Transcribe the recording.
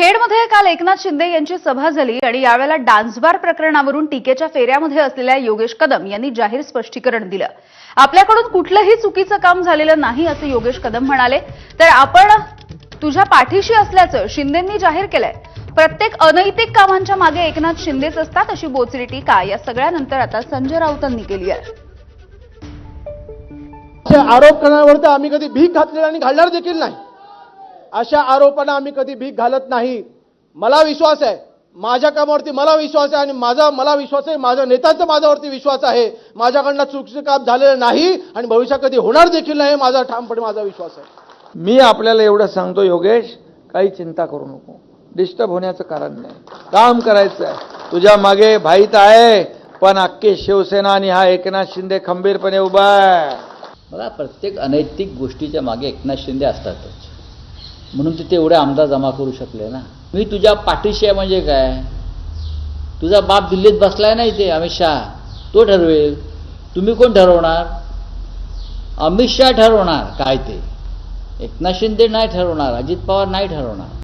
खेडमध्ये काल एकनाथ शिंदे यांची सभा झाली आणि यावेळेला डान्सबार प्रकरणावरून टीकेच्या फेऱ्यामध्ये असलेल्या योगेश कदम यांनी जाहीर स्पष्टीकरण दिलं. आपल्याकडून कुठलंही चुकीचं काम झालेलं नाही असं योगेश कदम म्हणाले. तर आपण तुझ्या पाठीशी असल्याचं शिंदेंनी जाहीर केलंय. प्रत्येक अनैतिक कामांच्या मागे एकनाथ शिंदेच असतात अशी बोचरी टीका या सगळ्यानंतर आता संजय राऊतांनी केली आहे. आरोप करण्यावरती आम्ही कधी भीक घातलेला आणि घालणार देखील नाही. अशा आरोपांना आम्ही कधी भीक घालत नाही. मला विश्वास आहे. माझ्या कामावरती मला विश्वास आहे आणि माझा मला विश्वास आहे. माझ्या नेत्यांचा माझ्यावरती विश्वास आहे. माझ्याकडनं चुकीचं काम झालेलं नाही आणि भविष्यात कधी होणार देखील नाही माझा ठामपणे माझा विश्वास आहे. मी आपल्याला एवढं सांगतो योगेश काही चिंता करू नको. डिस्टर्ब होण्याचं कारण नाही. काम करायचं आहे. तुझ्या मागे भाईत आहे पण अख्खे शिवसेना आणि हा एकनाथ शिंदे खंबीरपणे उभा आहे. बघा प्रत्येक अनैतिक गोष्टीच्या मागे एकनाथ शिंदे असतातच. म्हणून ते तेवढे आमदार जमा करू शकले ना. मी तुझ्या पाठीशी आहे म्हणजे काय? तुझा बाप दिल्लीत बसलाय ना इथे अमित शहा. तो ठरवेल. तुम्ही कोण ठरवणार? अमित शहा ठरवणार काय ते? एकनाथ शिंदे नाही ठरवणार अजित पवार नाही ठरवणार.